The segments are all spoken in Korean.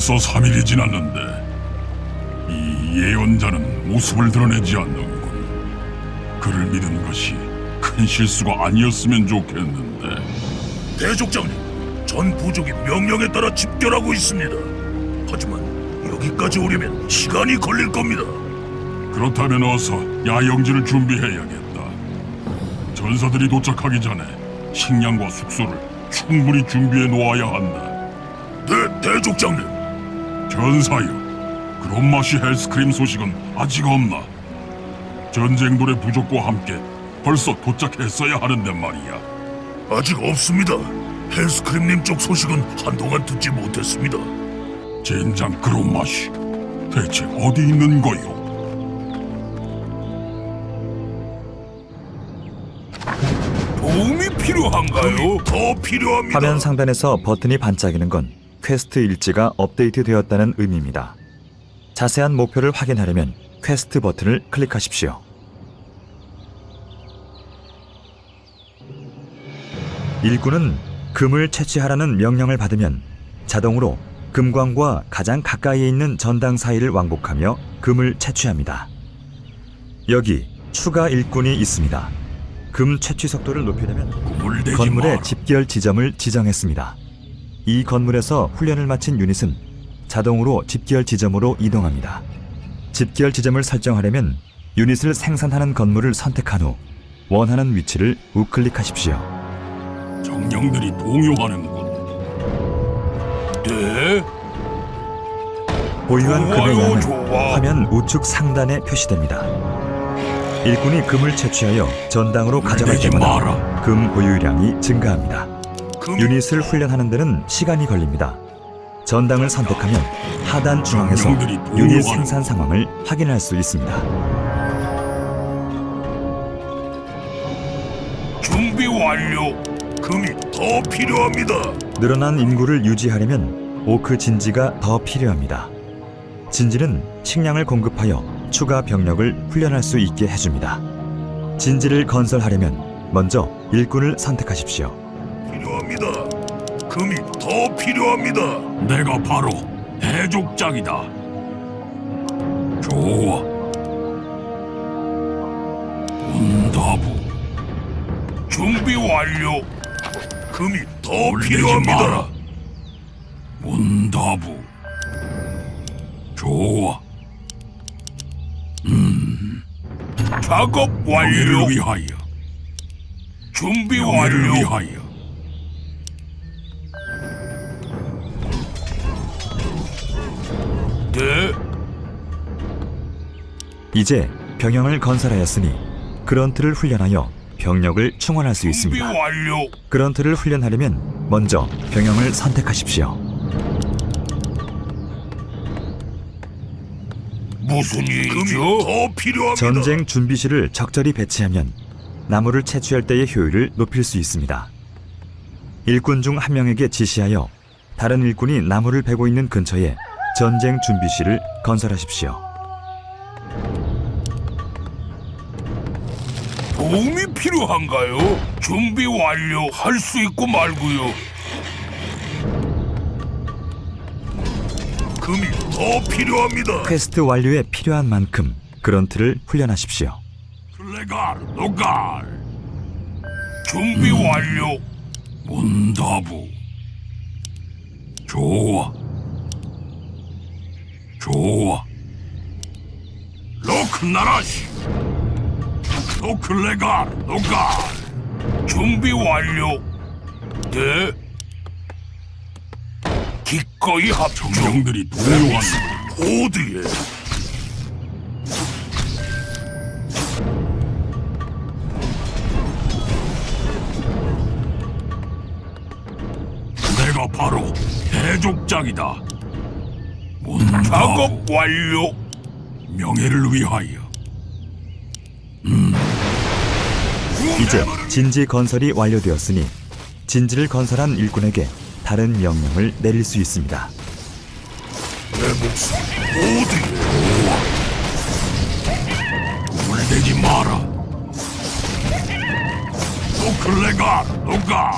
벌써 3일이 지났는데 이 예언자는 모습을 드러내지 않는군. 그를 믿은 것이 큰 실수가 아니었으면 좋겠는데 대족장님, 전 부족이 명령에 따라 집결하고 있습니다. 하지만 여기까지 오려면 시간이 걸릴 겁니다. 그렇다면 어서 야영지를 준비해야겠다. 전사들이 도착하기 전에 식량과 숙소를 충분히 준비해 놓아야 한다. 네, 대족장님. 전사여, 그런 맛이 헬스크림 소식은 아직 없나? 전쟁돌의 부족과 함께 벌써 도착했어야 하는데 말이야. 아직 없습니다. 헬스크림님 쪽 소식은 한동안 듣지 못했습니다. 젠장 그런 맛이 대체 어디 있는 거요? 도움이 필요한가요? 더 필요합니다. 화면 상단에서 버튼이 반짝이는 건 퀘스트 일지가 업데이트 되었다는 의미입니다. 자세한 목표를 확인하려면 퀘스트 버튼을 클릭하십시오. 일꾼은 금을 채취하라는 명령을 받으면 자동으로 금광과 가장 가까이에 있는 전당 사이를 왕복하며 금을 채취합니다. 여기 추가 일꾼이 있습니다. 금 채취 속도를 높이려면 건물의 마라. 집결 지점을 지정했습니다. 이 건물에서 훈련을 마친 유닛은 자동으로 집결 지점으로 이동합니다. 집결 지점을 설정하려면 유닛을 생산하는 건물을 선택한 후 원하는 위치를 우클릭하십시오. 정령들이 동요하는군. 네, 보유한 금의 양은. 화면 우측 상단에 표시됩니다. 일꾼이 금을 채취하여 전당으로 가져갈 때마다. 금 보유량이 증가합니다. 금 유닛을 훈련하는 데는 시간이 걸립니다. 전당을 선택하면 하단 중앙에서 유닛 생산 상황을 확인할 수 있습니다. 준비 완료. 금이 더 필요합니다. 늘어난 인구를 유지하려면 오크 진지가 더 필요합니다. 진지는 식량을 공급하여 추가 병력을 훈련할 수 있게 해줍니다. 진지를 건설하려면 먼저 일꾼을 선택하십시오. 필요합니다. 금이 더 필요합니다. 내가 바로 대족장이다. 좋아. 온다부. 준비 완료. 금이 더 필요합니다. 마라. 온다부. 좋아. 작업 완료. 위하여. 준비 완료. 위하여. 네, 이제 병영을 건설하였으니 그런트를 훈련하여 병력을 충원할 수 준비 있습니다. 완료. 그런트를 훈련하려면 먼저 병영을 선택하십시오. 무슨 일이죠? 더 필요합니다. 전쟁 준비실을 적절히 배치하면 나무를 채취할 때의 효율을 높일 수 있습니다. 일꾼 중 한 명에게 지시하여 다른 일꾼이 나무를 베고 있는 근처에 전쟁 준비실을 건설하십시오. 도움이 필요한가요? 준비 완료. 할 수 있고 말고요. 금이 더 필요합니다. 퀘스트 완료에 필요한 만큼 그런트를 훈련하십시오. 클레갈, 노갈. 준비 완료. 온다부. 좋아. 좋아. 로크나라시. 노클레갈, 노갈. 준비 완료. 네. 기꺼이 합종. 정령들이 동요하는 어디에? 내가 바로 대족장이다. 작업 완료. 명예를 위하여. 이제 진지 건설이 완료되었으니 진지를 건설한 일꾼에게 다른 명령을 내릴 수 있습니다. 내 목숨 어디에? 물대지 마라. 노클레갈, 노갈.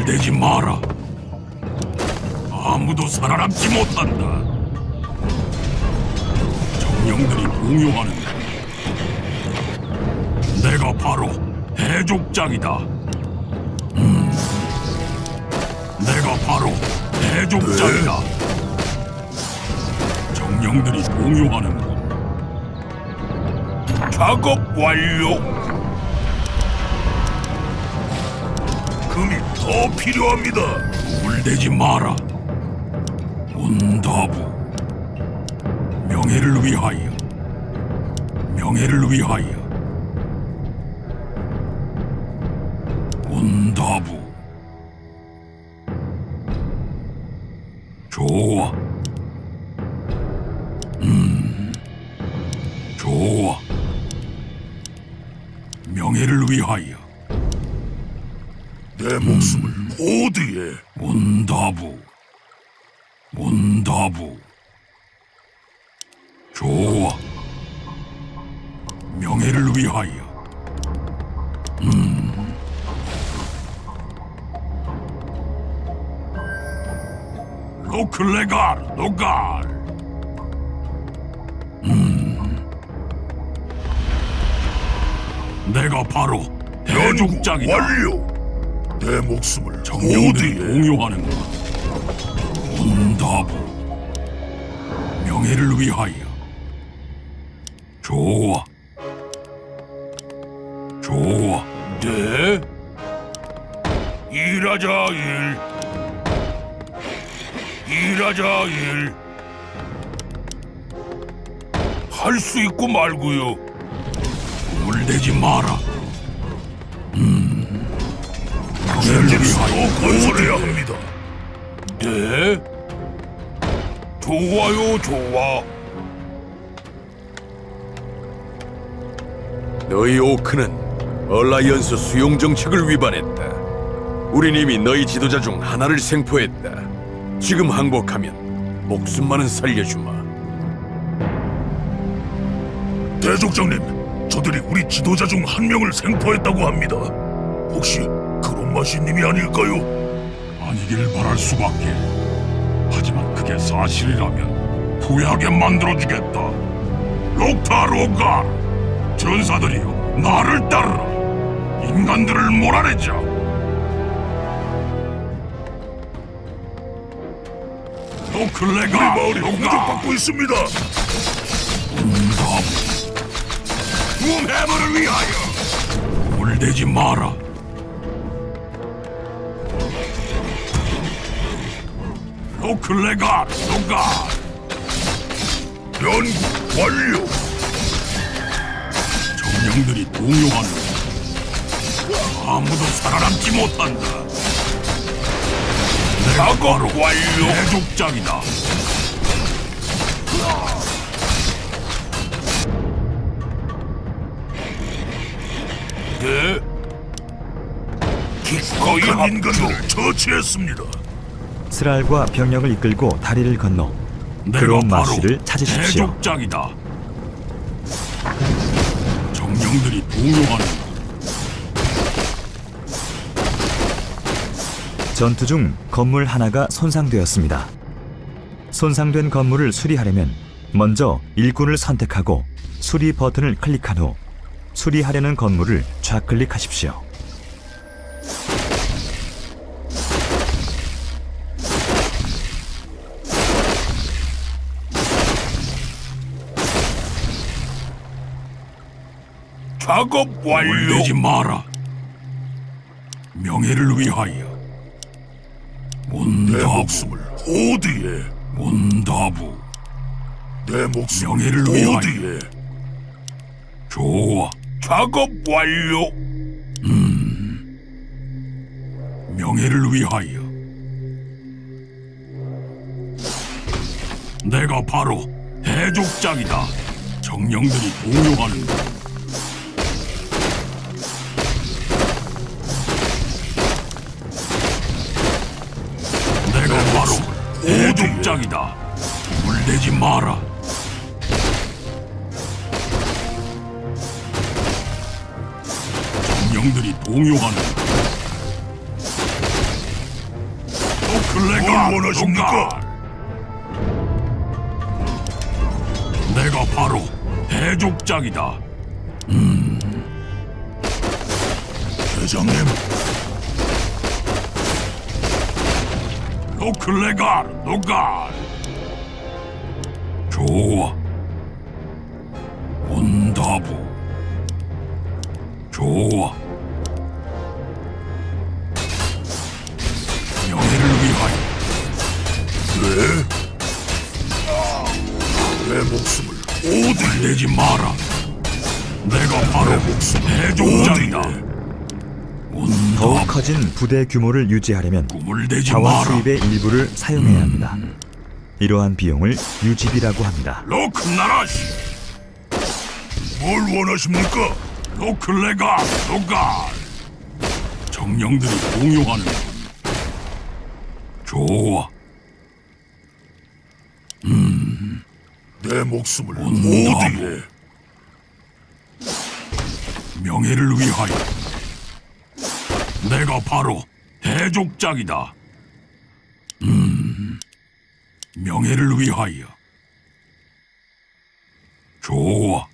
물대지 마라. 아무도 살아남지 못한다. 정령들이 공용하는 것. 내가 바로 해족장이다. 음, 내가 바로 해족장이다. 정령들이 공용하는 것. 작업 완료. 금이 더 필요합니다. 물대지 마라. 온다부. 명예를 위하여. 명예를 위하여. 온다부. 좋아. 음. 좋아. 명예를 위하여. 내 목숨을 모두에? 온다부. 온다부. 좋아 명예를 위하여. 음. 로클레갈 노갈. 음. 내가 바로 연구 해족장이다. 완료. 내 목숨을 공용하는 것. 온다부. 명예를 위하여. 좋아. 좋아. 네. 일하자 일. 일하자 일. 할 수 있고 말고요. 물대지 마라. 현직수도 건설해야 합니다. 네. 좋아요, 좋아. 너희 오크는 얼라이언스 수용 정책을 위반했다. 우린 이미 너희 지도자 중 하나를 생포했다. 지금 항복하면 목숨만은 살려주마. 대족장님, 저들이 우리 지도자 중 한 명을 생포했다고 합니다. 혹시 크롬마시님이 아닐까요? 아니길 바랄 수밖에. 하지만 그게 사실이라면 후회하게 만들어주겠다. 록타 로가 전사들이여 나를 따르라. 인간들을 몰아내자. 우리 노클레가 마을이 로가 공격받고 있습니다. 해물을 위하여 물대지 마라. 노클레가 로가 연구 완료. 정령들이 동요하는 아무도 살아남지 못한다. 내가 바로 완료 해족장이다. 네. 기꺼이 인간들을 처치했습니다. 스랄과 병력을 이끌고 다리를 건너 바로 마씨를 찾으십시오. 해족장이다. 정령들이 동요하는 전투 중 건물 하나가 손상되었습니다. 손상된 건물을 수리하려면 먼저 일꾼을 선택하고 수리 버튼을 클릭한 후 수리하려는 건물을 좌클릭하십시오. 작업 완료. 물대지 마라. 명예를 위하여. 내 온다부, 목숨을 호드에. 온다부. 내 목숨을 명예를 위하여. 호드에. 좋아, 작업 완료. 명예를 위하여. 내가 바로 해족장이다. 정령들이 공용하는 것. 해족장이다. 물대지 마라. 정령들이 동요하는 뭘 원하십니까? 내가 바로 대족장이다. 대장님, 로클레가 노갈. 좋아. 온다부. 좋아. 명예를 위하여 네? 내 목숨을 어디 내지 마라. 내가 바로 대족장이다. 더욱 온다부. 커진 부대 규모를 유지하려면 꿈을 내지 자원 마라. 수입의 일부를 사용해야 합니다. 이러한 비용을 유지비라고 합니다. 로크나라시. 뭘 원하십니까? 로클레가 노갈. 정령들이 공용하는 좋아. 내 목숨을 온다부. 어디에? 명예를 위하여 내가 바로 대족장이다. 음, 명예를 위하여 좋아.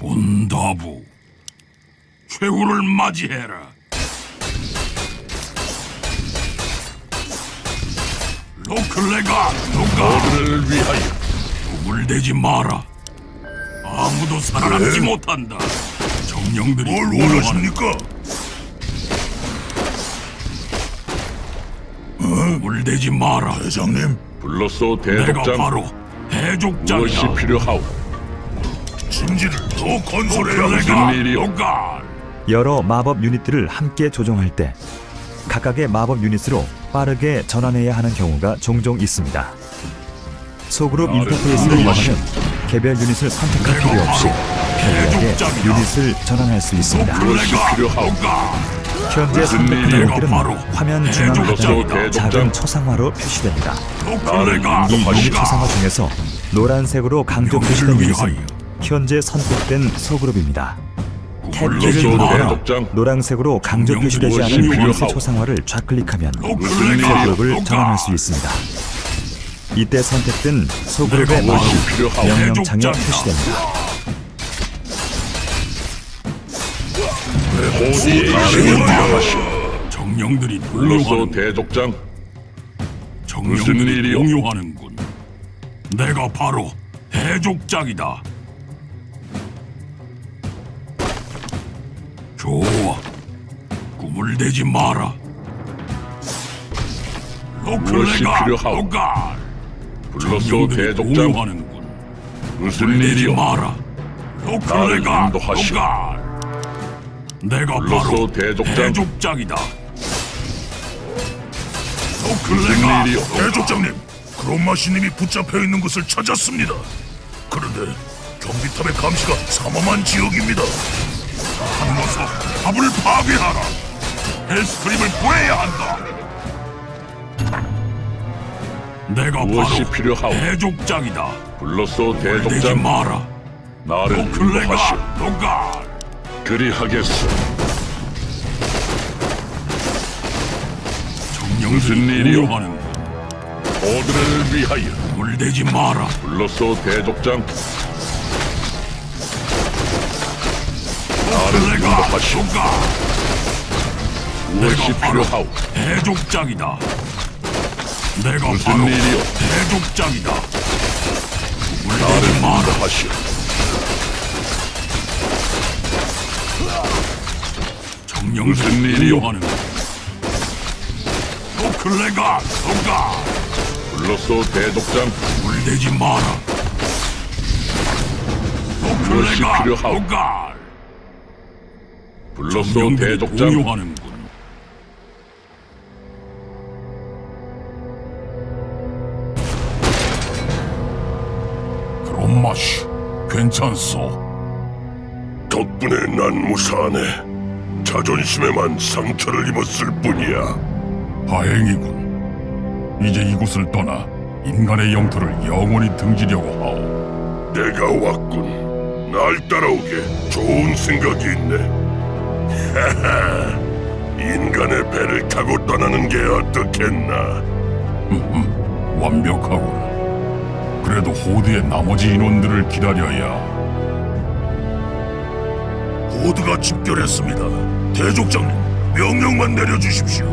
온다부 최후를 맞이해라. 로클레가 누가 그를 위하여 꿈을 대지 마라. 아무도 살아남지 네. 못한다. 정령들이 뭘 원하십니까? 꿈을 대지 마라. 대장님, 불렀소 내가 대독장 바로. 무엇이 필요하오? 진지를 더 건설해야. 무슨 일이오? 여러 마법 유닛들을 함께 조종할 때 각각의 마법 유닛으로 빠르게 전환해야 하는 경우가 종종 있습니다. 소그룹 인터페이스를 이용하면 개별 유닛을 선택할 필요 없이 편리하게 대족장이다. 유닛을 전환할 수 있습니다. 로클레가 필요하오? 노갈. 현재 무슨 선택한 일이오? 유닛들은 바로 화면 중앙 대족장이다. 부분에 작은. 초상화로 표시됩니다. 이. 초상화 중에서 노란색으로 강조 표시된 위하여. 현재 선택된 소그룹입니다. 탭키를 대독장 노란색으로 강조 표시되지 않은 필요하오? 초상화를 좌클릭하면 소그룹을 전환할 수. 있습니다. 이때 선택된 소그룹의 필요하오? 명령창에. 표시됩니다. 어디에 위하여 정령들이 불렀소 공용하는 대독장 무슨 정령들이 일이오? 공용하는군. 내가 바로 대족장이다. 좋아. 꿈을 대지 마라. 무엇이 로클레가 필요하오? 불렀소 정령들이 대독장 공용하는군. 무슨 일이오? 마라. 로클레가 인도하시오. 노갈. 내가 바로 대족장. 대족장이다. 일이오? 대족장님, 크롬마시님이 붙잡혀 있는 것을 찾았습니다. 그런데 경비탑의 감시가 삼엄한 지역입니다. 한로서 밥을 파괴하라. 헬스크림을 구해야 한다. 내가 무엇이 바로 필요하오? 대족장이다. 내지 대독장 마라. 나를 인도하시오 노갈. 그리하겠소 무슨 일이오? 어들을 위하여 물대지 마라. 불렀소 대독장 나를 인도하시오 노갈. 무엇이 내가 필요하오 대족장이다. 내가 무슨 바로 일이오? 대족장이다. 나를 물대지 마라. 인도하시오 무슨 일이오? 공용하는 로클레가 노갈. 불렀소 대독장 물대지 마라. 필요하오? 노갈. 불렀소 대독장 공용하는군. 그런 맛이 괜찮소. 덕분에 난 무사하네. 자존심에만 상처를 입었을 뿐이야. 다행이군. 이제 이곳을 떠나 인간의 영토를 영원히 등지려고 하오. 내가 왔군. 날 따라오게 좋은 생각이 있네. 하하, 인간의 배를 타고 떠나는 게 어떻겠나? 완벽하군. 그래도 호드의 나머지 인원들을 기다려야 호드가 집결했습니다. 대족장님, 명령만 내려주십시오.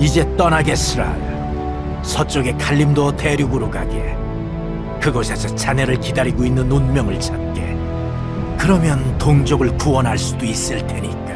이제 떠나겠으라. 서쪽의 칼림도 대륙으로 가게. 그곳에서 자네를 기다리고 있는 운명을 찾게. 그러면 동족을 구원할 수도 있을 테니까.